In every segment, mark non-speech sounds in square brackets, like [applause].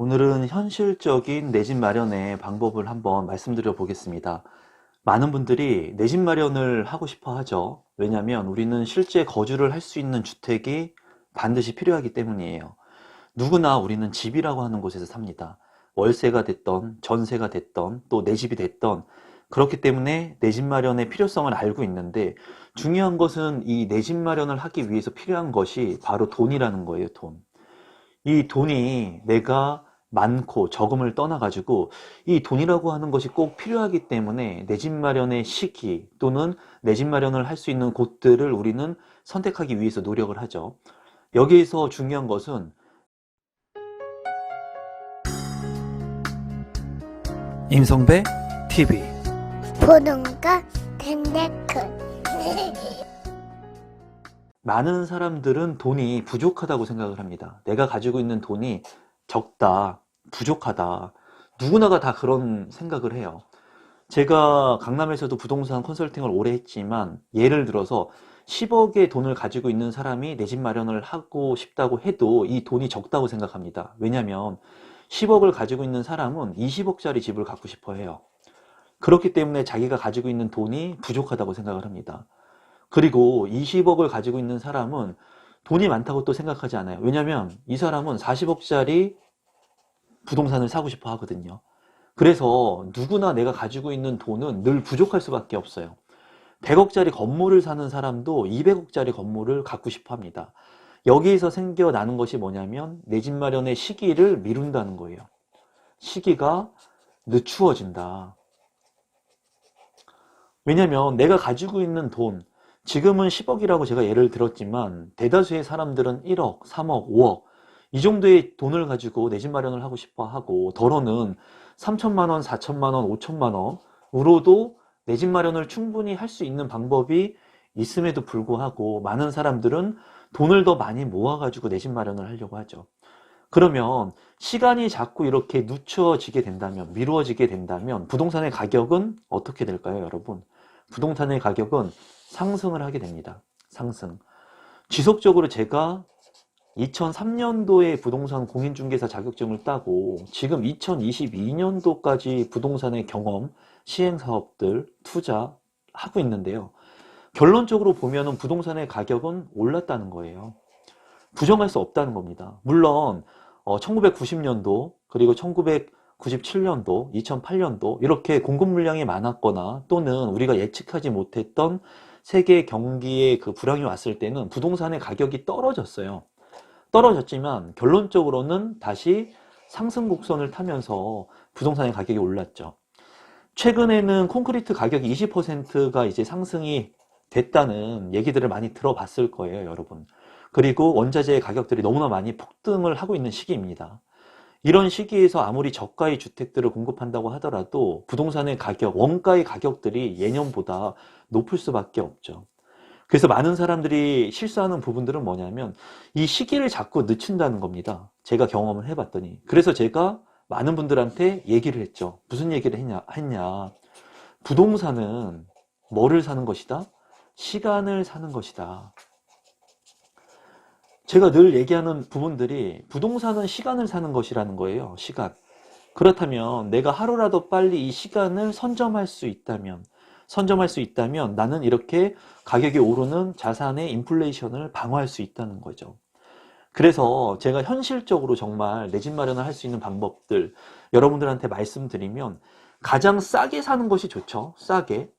오늘은 현실적인 내 집 마련의 방법을 한번 말씀드려 보겠습니다. 많은 분들이 내 집 마련을 하고 싶어 하죠. 왜냐하면 우리는 실제 거주를 할 수 있는 주택이 반드시 필요하기 때문이에요. 누구나 우리는 집이라고 하는 곳에서 삽니다. 월세가 됐던, 전세가 됐던, 또 내 집이 됐던, 그렇기 때문에 내 집 마련의 필요성을 알고 있는데 중요한 것은 이 내 집 마련을 하기 위해서 필요한 것이 바로 돈이라는 거예요, 돈. 이 돈이 내가 많고 적음을 떠나가지고 이 돈이라고 하는 것이 꼭 필요하기 때문에 내 집 마련의 시기 또는 내 집 마련을 할 수 있는 곳들을 우리는 선택하기 위해서 노력을 하죠. 여기에서 중요한 것은 임성배 TV 보동과 텐데크 많은 사람들은 돈이 부족하다고 생각을 합니다. 내가 가지고 있는 돈이 적다, 부족하다. 누구나가 다 그런 생각을 해요. 제가 강남에서도 부동산 컨설팅을 오래 했지만 예를 들어서 10억의 돈을 가지고 있는 사람이 내 집 마련을 하고 싶다고 해도 이 돈이 적다고 생각합니다. 왜냐하면 10억을 가지고 있는 사람은 20억짜리 집을 갖고 싶어 해요. 그렇기 때문에 자기가 가지고 있는 돈이 부족하다고 생각을 합니다. 그리고 20억을 가지고 있는 사람은 돈이 많다고 또 생각하지 않아요. 왜냐하면 이 사람은 40억짜리 부동산을 사고 싶어 하거든요. 그래서 누구나 내가 가지고 있는 돈은 늘 부족할 수밖에 없어요. 100억짜리 건물을 사는 사람도 200억짜리 건물을 갖고 싶어 합니다. 여기에서 생겨나는 것이 뭐냐면 내 집 마련의 시기를 미룬다는 거예요. 시기가 늦추어진다. 왜냐면 내가 가지고 있는 돈, 지금은 10억이라고 제가 예를 들었지만 대다수의 사람들은 1억, 3억, 5억 이 정도의 돈을 가지고 내 집 마련을 하고 싶어 하고 더러는 3천만 원, 4천만 원, 5천만 원으로도 내 집 마련을 충분히 할 수 있는 방법이 있음에도 불구하고 많은 사람들은 돈을 더 많이 모아가지고 내 집 마련을 하려고 하죠. 그러면 시간이 자꾸 이렇게 늦춰지게 된다면, 미루어지게 된다면 부동산의 가격은 어떻게 될까요, 여러분? 부동산의 가격은 상승을 하게 됩니다. 상승. 지속적으로 제가 2003년도에 부동산 공인중개사 자격증을 따고 지금 2022년도까지 부동산의 경험, 시행사업들, 투자 하고 있는데요. 결론적으로 보면은 부동산의 가격은 올랐다는 거예요. 부정할 수 없다는 겁니다. 물론 1990년도 그리고 1997년도, 2008년도 이렇게 공급 물량이 많았거나 또는 우리가 예측하지 못했던 세계 경기의 그 불황이 왔을 때는 부동산의 가격이 떨어졌어요. 떨어졌지만 결론적으로는 다시 상승 곡선을 타면서 부동산의 가격이 올랐죠. 최근에는 콘크리트 가격이 20%가 이제 상승이 됐다는 얘기들을 많이 들어봤을 거예요, 여러분. 그리고 원자재의 가격들이 너무나 많이 폭등을 하고 있는 시기입니다. 이런 시기에서 아무리 저가의 주택들을 공급한다고 하더라도 부동산의 가격, 원가의 가격들이 예년보다 높을 수밖에 없죠. 그래서 많은 사람들이 실수하는 부분들은 뭐냐면 이 시기를 자꾸 늦춘다는 겁니다. 제가 경험을 해봤더니. 그래서 제가 많은 분들한테 얘기를 했죠. 무슨 얘기를 했냐, 했냐. 부동산은 뭐를 사는 것이다? 시간을 사는 것이다. 제가 늘 얘기하는 부분들이 부동산은 시간을 사는 것이라는 거예요. 시간. 그렇다면 내가 하루라도 빨리 이 시간을 선점할 수 있다면, 선점할 수 있다면 나는 이렇게 가격이 오르는 자산의 인플레이션을 방어할 수 있다는 거죠. 그래서 제가 현실적으로 정말 내 집 마련을 할 수 있는 방법들 여러분들한테 말씀드리면 가장 싸게 사는 것이 좋죠. 싸게.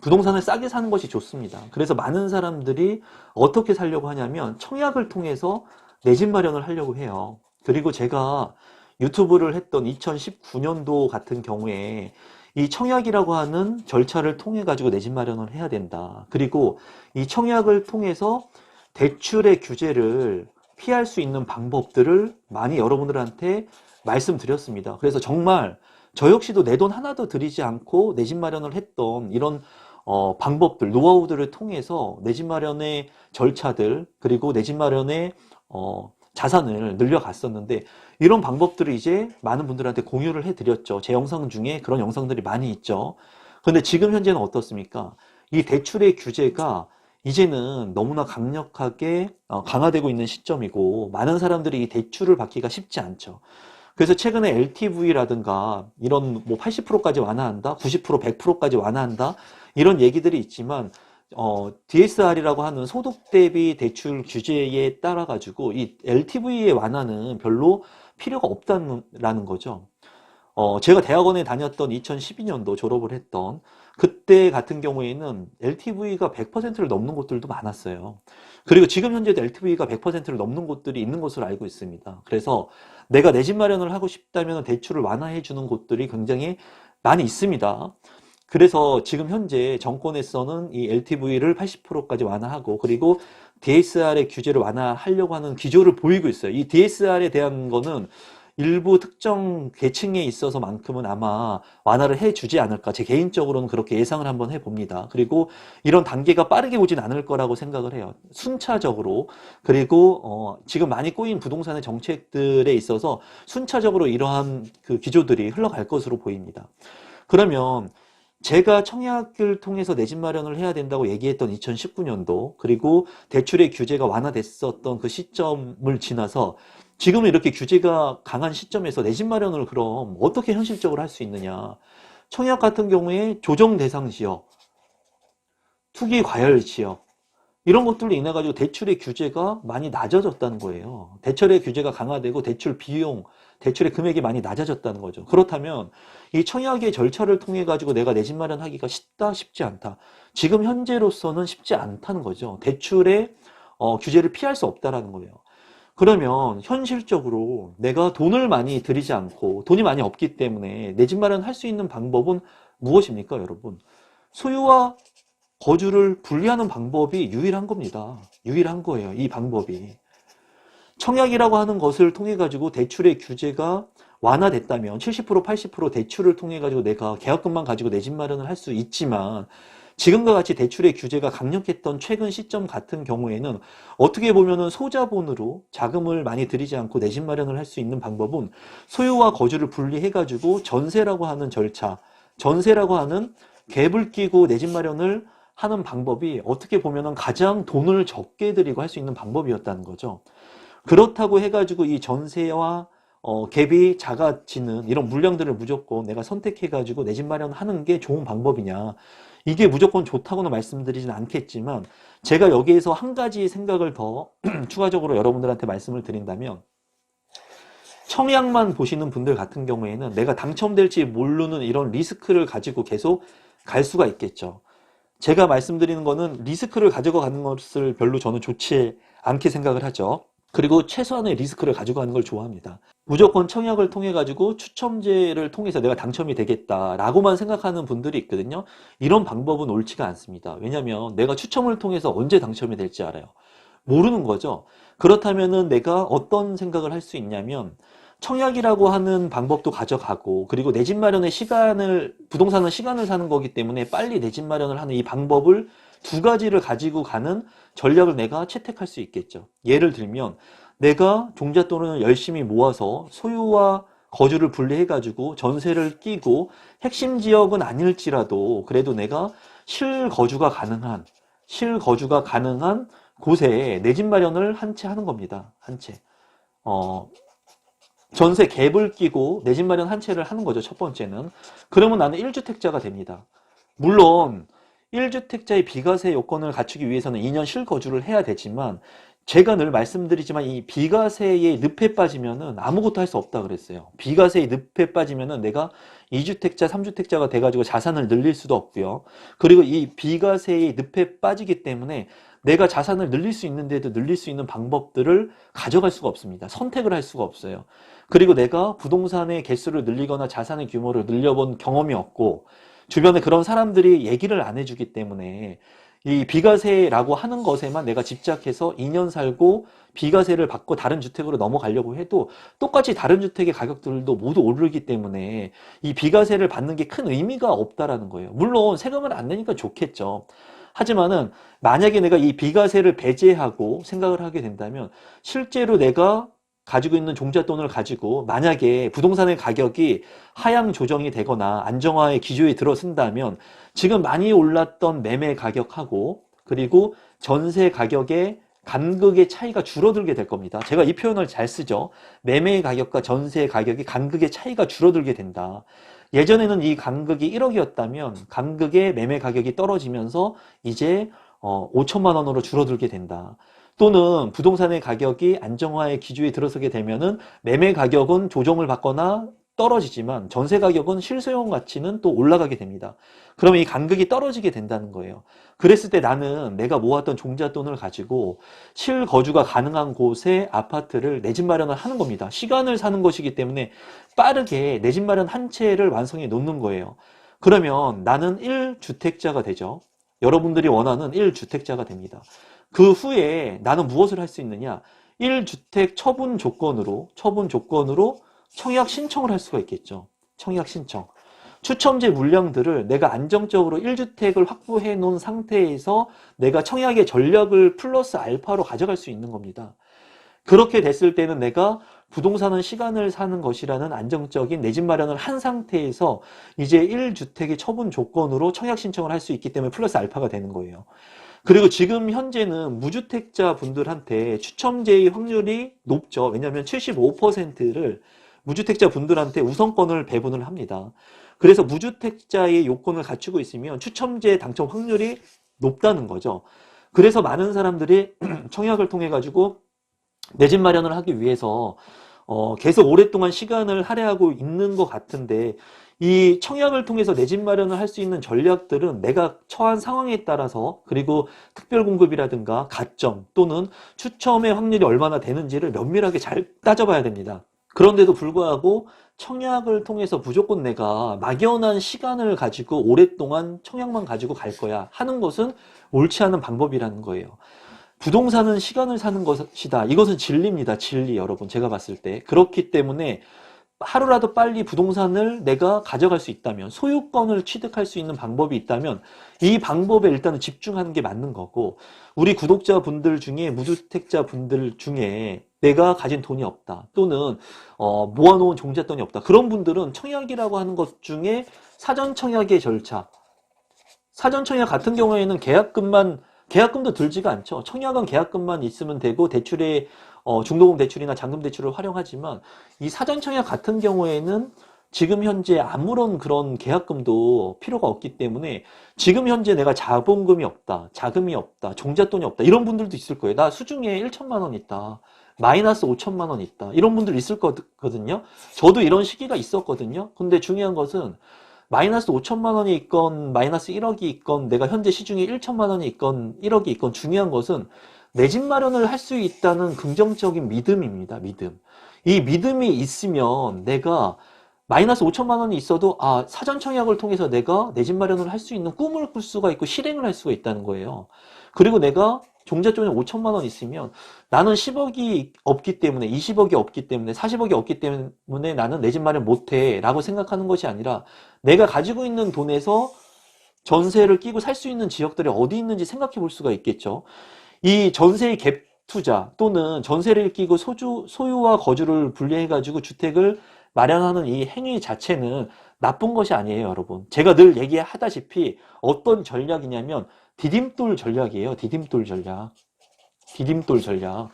부동산을 싸게 사는 것이 좋습니다. 그래서 많은 사람들이 어떻게 살려고 하냐면 청약을 통해서 내 집 마련을 하려고 해요. 그리고 제가 유튜브를 했던 2019년도 같은 경우에 이 청약이라고 하는 절차를 통해 가지고 내 집 마련을 해야 된다. 그리고 이 청약을 통해서 대출의 규제를 피할 수 있는 방법들을 많이 여러분들한테 말씀드렸습니다. 그래서 정말 저 역시도 내 돈 하나도 들이지 않고 내 집 마련을 했던 이런 어, 방법들, 노하우들을 통해서 내 집 마련의 절차들, 그리고 내 집 마련의 어, 자산을 늘려갔었는데, 이런 방법들을 이제 많은 분들한테 공유를 해드렸죠. 제 영상 중에 그런 영상들이 많이 있죠. 근데 지금 현재는 어떻습니까? 이 대출의 규제가 이제는 너무나 강력하게 어, 강화되고 있는 시점이고, 많은 사람들이 이 대출을 받기가 쉽지 않죠. 그래서 최근에 LTV라든가 이런 뭐 80%까지 완화한다, 90%, 100%까지 완화한다 이런 얘기들이 있지만 어, DSR이라고 하는 소득 대비 대출 규제에 따라 가지고 이 LTV의 완화는 별로 필요가 없다는 거죠. 어, 제가 대학원에 다녔던 2012년도 졸업을 했던 그때 같은 경우에는 LTV가 100%를 넘는 곳들도 많았어요. 그리고 지금 현재도 LTV가 100%를 넘는 곳들이 있는 것으로 알고 있습니다. 그래서 내가 내 집 마련을 하고 싶다면 대출을 완화해 주는 곳들이 굉장히 많이 있습니다. 그래서 지금 현재 정권에서는 이 LTV를 80%까지 완화하고 그리고 DSR의 규제를 완화하려고 하는 기조를 보이고 있어요. 이 DSR에 대한 거는 일부 특정 계층에 있어서만큼은 아마 완화를 해주지 않을까. 제 개인적으로는 그렇게 예상을 한번 해봅니다. 그리고 이런 단계가 빠르게 오진 않을 거라고 생각을 해요. 순차적으로. 그리고, 어, 지금 많이 꼬인 부동산의 정책들에 있어서 순차적으로 이러한 그 기조들이 흘러갈 것으로 보입니다. 그러면 제가 청약을 통해서 내 집 마련을 해야 된다고 얘기했던 2019년도, 그리고 대출의 규제가 완화됐었던 그 시점을 지나서 지금은 이렇게 규제가 강한 시점에서 내 집 마련을 그럼 어떻게 현실적으로 할 수 있느냐. 청약 같은 경우에 조정 대상 지역, 투기 과열 지역, 이런 것들로 인해 가지고 대출의 규제가 많이 낮아졌다는 거예요. 대출의 규제가 강화되고 대출 비용, 대출의 금액이 많이 낮아졌다는 거죠. 그렇다면 이 청약의 절차를 통해 가지고 내가 내 집 마련하기가 쉽다, 쉽지 않다. 지금 현재로서는 쉽지 않다는 거죠. 대출의 어, 규제를 피할 수 없다라는 거예요. 그러면 현실적으로 내가 돈을 많이 들이지 않고 돈이 많이 없기 때문에 내 집 마련 할 수 있는 방법은 무엇입니까, 여러분? 소유와 거주를 분리하는 방법이 유일한 겁니다. 유일한 거예요. 이 방법이. 청약이라고 하는 것을 통해 가지고 대출의 규제가 완화됐다면 70% 80% 대출을 통해 가지고 내가 계약금만 가지고 내 집 마련을 할 수 있지만 지금과 같이 대출의 규제가 강력했던 최근 시점 같은 경우에는 어떻게 보면은 소자본으로 자금을 많이 들이지 않고 내 집 마련을 할 수 있는 방법은 소유와 거주를 분리해 가지고 전세라고 하는 절차, 전세라고 하는 갭을 끼고 내 집 마련을 하는 방법이 어떻게 보면은 가장 돈을 적게 들이고 할 수 있는 방법이었다는 거죠. 그렇다고 해가지고 이 전세와 어, 갭이 작아지는 이런 물량들을 무조건 내가 선택해가지고 내 집 마련하는 게 좋은 방법이냐. 이게 무조건 좋다고는 말씀드리진 않겠지만 제가 여기에서 한 가지 생각을 더 [clears throat] 추가적으로 여러분들한테 말씀을 드린다면 청약만 보시는 분들 같은 경우에는 내가 당첨될지 모르는 이런 리스크를 가지고 계속 갈 수가 있겠죠. 제가 말씀드리는 거는 리스크를 가지고 가는 것을 별로 저는 좋지 않게 생각을 하죠. 그리고 최소한의 리스크를 가지고 가는 걸 좋아합니다. 무조건 청약을 통해 가지고 추첨제를 통해서 내가 당첨이 되겠다라고만 생각하는 분들이 있거든요. 이런 방법은 옳지가 않습니다. 왜냐하면 내가 추첨을 통해서 언제 당첨이 될지 알아요. 모르는 거죠. 그렇다면은 내가 어떤 생각을 할 수 있냐면 청약이라고 하는 방법도 가져가고 그리고 내 집 마련의 시간을 부동산은 시간을 사는 거기 때문에 빨리 내 집 마련을 하는 이 방법을 두 가지를 가지고 가는 전략을 내가 채택할 수 있겠죠. 예를 들면 내가 종잣돈을 열심히 모아서 소유와 거주를 분리해 가지고 전세를 끼고 핵심 지역은 아닐지라도 그래도 내가 실거주가 가능한 실거주가 가능한 곳에 내 집 마련을 한 채 하는 겁니다. 한 채. 어, 전세 갭을 끼고 내 집 마련 한 채를 하는 거죠. 첫 번째는. 그러면 나는 1주택자가 됩니다. 물론 1주택자의 비과세 요건을 갖추기 위해서는 2년 실거주를 해야 되지만 제가 늘 말씀드리지만 이 비과세의 늪에 빠지면은 아무것도 할 수 없다 그랬어요. 비과세의 늪에 빠지면은 내가 2주택자, 3주택자가 돼가지고 자산을 늘릴 수도 없고요. 그리고 이 비과세의 늪에 빠지기 때문에 내가 자산을 늘릴 수 있는데도 늘릴 수 있는 방법들을 가져갈 수가 없습니다. 선택을 할 수가 없어요. 그리고 내가 부동산의 개수를 늘리거나 자산의 규모를 늘려본 경험이 없고 주변에 그런 사람들이 얘기를 안 해주기 때문에 이 비과세라고 하는 것에만 내가 집착해서 2년 살고 비과세를 받고 다른 주택으로 넘어가려고 해도 똑같이 다른 주택의 가격들도 모두 오르기 때문에 이 비과세를 받는 게 큰 의미가 없다라는 거예요. 물론 세금을 안 내니까 좋겠죠. 하지만은 만약에 내가 이 비과세를 배제하고 생각을 하게 된다면 실제로 내가 가지고 있는 종잣돈을 가지고 만약에 부동산의 가격이 하향 조정이 되거나 안정화의 기조에 들어선다면 지금 많이 올랐던 매매 가격하고 그리고 전세 가격의 간극의 차이가 줄어들게 될 겁니다. 제가 이 표현을 잘 쓰죠. 매매 가격과 전세 가격이 간극의 차이가 줄어들게 된다. 예전에는 이 간극이 1억이었다면 간극의 매매 가격이 떨어지면서 이제 어, 5천만 원으로 줄어들게 된다. 또는 부동산의 가격이 안정화의 기조에 들어서게 되면은 매매 가격은 조정을 받거나 떨어지지만 전세 가격은 실소용 가치는 또 올라가게 됩니다. 그러면 이 간극이 떨어지게 된다는 거예요. 그랬을 때 나는 내가 모았던 종잣돈을 가지고 실거주가 가능한 곳에 아파트를 내 집 마련을 하는 겁니다. 시간을 사는 것이기 때문에 빠르게 내 집 마련 한 채를 완성해 놓는 거예요. 그러면 나는 1주택자가 되죠. 여러분들이 원하는 1주택자가 됩니다. 그 후에 나는 무엇을 할 수 있느냐? 1주택 처분 조건으로, 처분 조건으로 청약 신청을 할 수가 있겠죠. 청약 신청. 추첨제 물량들을 내가 안정적으로 1주택을 확보해 놓은 상태에서 내가 청약의 전략을 플러스 알파로 가져갈 수 있는 겁니다. 그렇게 됐을 때는 내가 부동산은 시간을 사는 것이라는 안정적인 내 집 마련을 한 상태에서 이제 1주택의 처분 조건으로 청약 신청을 할 수 있기 때문에 플러스 알파가 되는 거예요. 그리고 지금 현재는 무주택자 분들한테 추첨제의 확률이 높죠. 왜냐하면 75%를 무주택자 분들한테 우선권을 배분을 합니다. 그래서 무주택자의 요건을 갖추고 있으면 추첨제 당첨 확률이 높다는 거죠. 그래서 많은 사람들이 [clears throat] 청약을 통해 가지고 내 집 마련을 하기 위해서 어, 계속 오랫동안 시간을 할애하고 있는 것 같은데 이 청약을 통해서 내 집 마련을 할 수 있는 전략들은 내가 처한 상황에 따라서 그리고 특별 공급이라든가 가점 또는 추첨의 확률이 얼마나 되는지를 면밀하게 잘 따져봐야 됩니다. 그런데도 불구하고 청약을 통해서 무조건 내가 막연한 시간을 가지고 오랫동안 청약만 가지고 갈 거야 하는 것은 옳지 않은 방법이라는 거예요. 부동산은 시간을 사는 것이다. 이것은 진리입니다. 진리 여러분. 제가 봤을 때. 그렇기 때문에 하루라도 빨리 부동산을 내가 가져갈 수 있다면 소유권을 취득할 수 있는 방법이 있다면 이 방법에 일단은 집중하는 게 맞는 거고 우리 구독자분들 중에 무주택자 분들 중에 내가 가진 돈이 없다. 또는 어, 모아놓은 종잣돈이 없다. 그런 분들은 청약이라고 하는 것 중에 사전 청약의 절차. 사전 청약 같은 경우에는 계약금만 계약금도 들지가 않죠. 청약은 계약금만 있으면 되고 대출에 어, 중도금 대출이나 잔금 대출을 활용하지만 이 사전 청약 같은 경우에는 지금 현재 아무런 그런 계약금도 필요가 없기 때문에 지금 현재 내가 자본금이 없다, 자금이 없다, 종잣돈이 없다 이런 분들도 있을 거예요. 나 수중에 1천만 원 있다. 마이너스 5천만 원 있다. 이런 분들 있을 거거든요. 저도 이런 시기가 있었거든요. 근데 중요한 것은 마이너스 5천만 원이 있건 마이너스 1억이 있건 내가 현재 시중에 1천만 원이 있건 1억이 있건 중요한 것은 내 집 마련을 할 수 있다는 긍정적인 믿음입니다. 믿음. 이 믿음이 있으면 내가 마이너스 5천만 원이 있어도 아 사전 청약을 통해서 내가 내 집 마련을 할 수 있는 꿈을 꿀 수가 있고 실행을 할 수가 있다는 거예요. 그리고 내가 종잣돈이 5천만 원 있으면 나는 10억이 없기 때문에 20억이 없기 때문에 40억이 없기 때문에 나는 내 집 마련 못해 라고 생각하는 것이 아니라 내가 가지고 있는 돈에서 전세를 끼고 살 수 있는 지역들이 어디 있는지 생각해 볼 수가 있겠죠. 이 전세의 갭 투자 또는 전세를 끼고 소주, 소유와 거주를 분리해 가지고 주택을 마련하는 이 행위 자체는 나쁜 것이 아니에요, 여러분. 제가 늘 얘기하다시피 어떤 전략이냐면 디딤돌 전략이에요. 디딤돌 전략. 디딤돌 전략.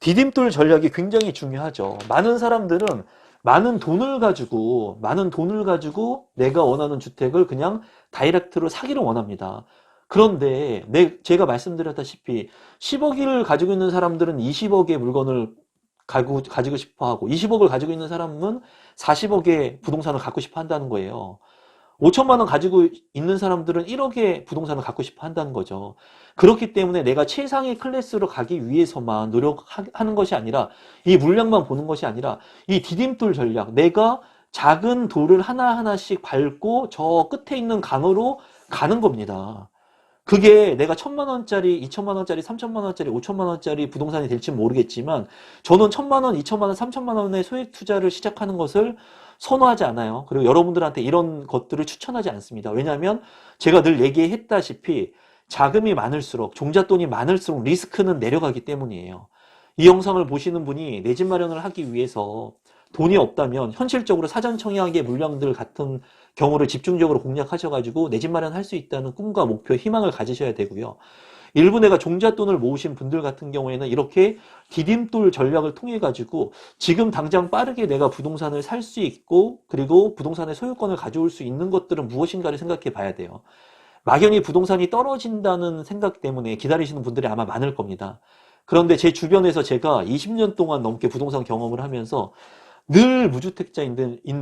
디딤돌 전략이 굉장히 중요하죠. 많은 사람들은 많은 돈을 가지고, 많은 돈을 가지고 내가 원하는 주택을 그냥 다이렉트로 사기를 원합니다. 그런데 내, 제가 말씀드렸다시피 10억을 가지고 있는 사람들은 20억의 물건을 가지고, 가지고 싶어 하고 20억을 가지고 있는 사람은 40억의 부동산을 갖고 싶어 한다는 거예요. 5천만 원 가지고 있는 사람들은 1억의 부동산을 갖고 싶어 한다는 거죠. 그렇기 때문에 내가 최상의 클래스로 가기 위해서만 노력하는 것이 아니라 이 물량만 보는 것이 아니라 이 디딤돌 전략 내가 작은 돌을 하나하나씩 밟고 저 끝에 있는 강으로 가는 겁니다. 그게 내가 천만 원짜리, 이천만 원짜리, 삼천만 원짜리, 오천만 원짜리 부동산이 될지 모르겠지만 저는 천만 원, 이천만 원, 삼천만 원의 소액 투자를 시작하는 것을 선호하지 않아요. 그리고 여러분들한테 이런 것들을 추천하지 않습니다. 왜냐하면 제가 늘 얘기했다시피 자금이 많을수록 종잣돈이 많을수록 리스크는 내려가기 때문이에요. 이 영상을 보시는 분이 내 집 마련을 하기 위해서 돈이 없다면 현실적으로 사전 청약의 물량들 같은 경우를 집중적으로 공략하셔가지고 내 집 마련할 수 있다는 꿈과 목표, 희망을 가지셔야 되고요. 일부 내가 종잣돈을 모으신 분들 같은 경우에는 이렇게 디딤돌 전략을 통해 가지고 지금 당장 빠르게 내가 부동산을 살 수 있고 그리고 부동산의 소유권을 가져올 수 있는 것들은 무엇인가를 생각해 봐야 돼요. 막연히 부동산이 떨어진다는 생각 때문에 기다리시는 분들이 아마 많을 겁니다. 그런데 제 주변에서 제가 20년 동안 넘게 부동산 경험을 하면서 늘 무주택자인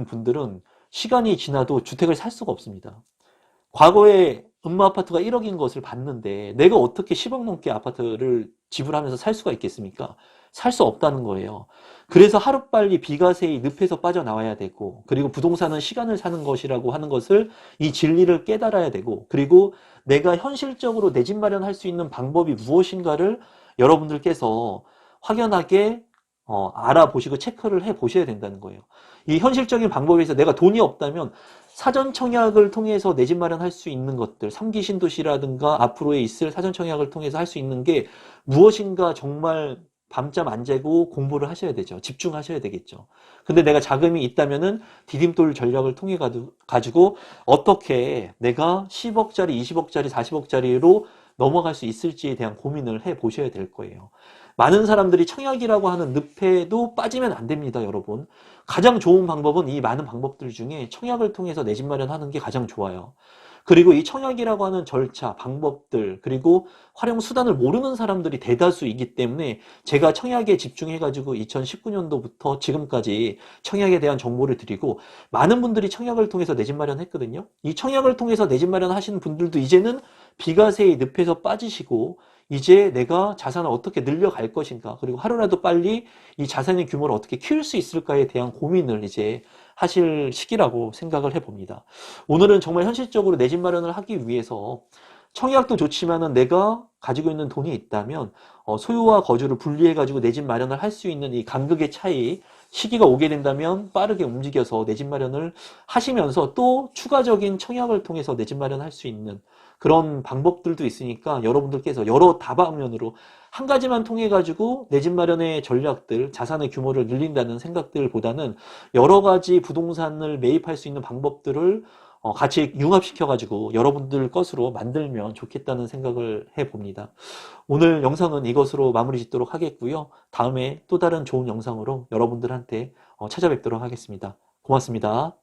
분들은 시간이 지나도 주택을 살 수가 없습니다. 과거에 음마 아파트가 1억인 것을 봤는데 내가 어떻게 10억 넘게 아파트를 지불하면서 살 수가 있겠습니까? 살 수 없다는 거예요. 그래서 하루빨리 비과세의 늪에서 빠져나와야 되고 그리고 부동산은 시간을 사는 것이라고 하는 것을 이 진리를 깨달아야 되고 그리고 내가 현실적으로 내 집 마련할 수 있는 방법이 무엇인가를 여러분들께서 확연하게 어, 알아보시고 체크를 해 보셔야 된다는 거예요. 이 현실적인 방법에서 내가 돈이 없다면 사전 청약을 통해서 내 집 마련할 수 있는 것들, 3기 신도시라든가 앞으로에 있을 사전 청약을 통해서 할 수 있는 게 무엇인가 정말 밤잠 안 재고 공부를 하셔야 되죠. 집중하셔야 되겠죠. 근데 내가 자금이 있다면은 디딤돌 전략을 통해 가지고 어떻게 내가 10억짜리, 20억짜리, 40억짜리로 넘어갈 수 있을지에 대한 고민을 해 보셔야 될 거예요. 많은 사람들이 청약이라고 하는 늪에도 빠지면 안 됩니다, 여러분. 가장 좋은 방법은 이 많은 방법들 중에 청약을 통해서 내 집 마련하는 게 가장 좋아요. 그리고 이 청약이라고 하는 절차, 방법들, 그리고 활용 수단을 모르는 사람들이 대다수이기 때문에 제가 청약에 집중해가지고 2019년도부터 지금까지 청약에 대한 정보를 드리고 많은 분들이 청약을 통해서 내 집 마련했거든요. 이 청약을 통해서 내 집 마련하시는 분들도 이제는 비과세의 늪에서 빠지시고 이제 내가 자산을 어떻게 늘려갈 것인가 그리고 하루라도 빨리 이 자산의 규모를 어떻게 키울 수 있을까에 대한 고민을 이제 하실 시기라고 생각을 해봅니다. 오늘은 정말 현실적으로 내 집 마련을 하기 위해서 청약도 좋지만은 내가 가지고 있는 돈이 있다면 어, 소유와 거주를 분리해 가지고 내 집 마련을 할 수 있는 이 간극의 차이 시기가 오게 된다면 빠르게 움직여서 내 집 마련을 하시면서 또 추가적인 청약을 통해서 내 집 마련할 수 있는 그런 방법들도 있으니까 여러분들께서 여러 다방면으로 한 가지만 통해 가지고 내 집 마련의 전략들, 자산의 규모를 늘린다는 생각들보다는 여러 가지 부동산을 매입할 수 있는 방법들을 어, 같이 융합시켜 가지고 여러분들 것으로 만들면 좋겠다는 생각을 해 봅니다. 오늘 영상은 이것으로 마무리 짓도록 하겠고요. 다음에 또 다른 좋은 영상으로 여러분들한테 어, 찾아뵙도록 하겠습니다. 고맙습니다.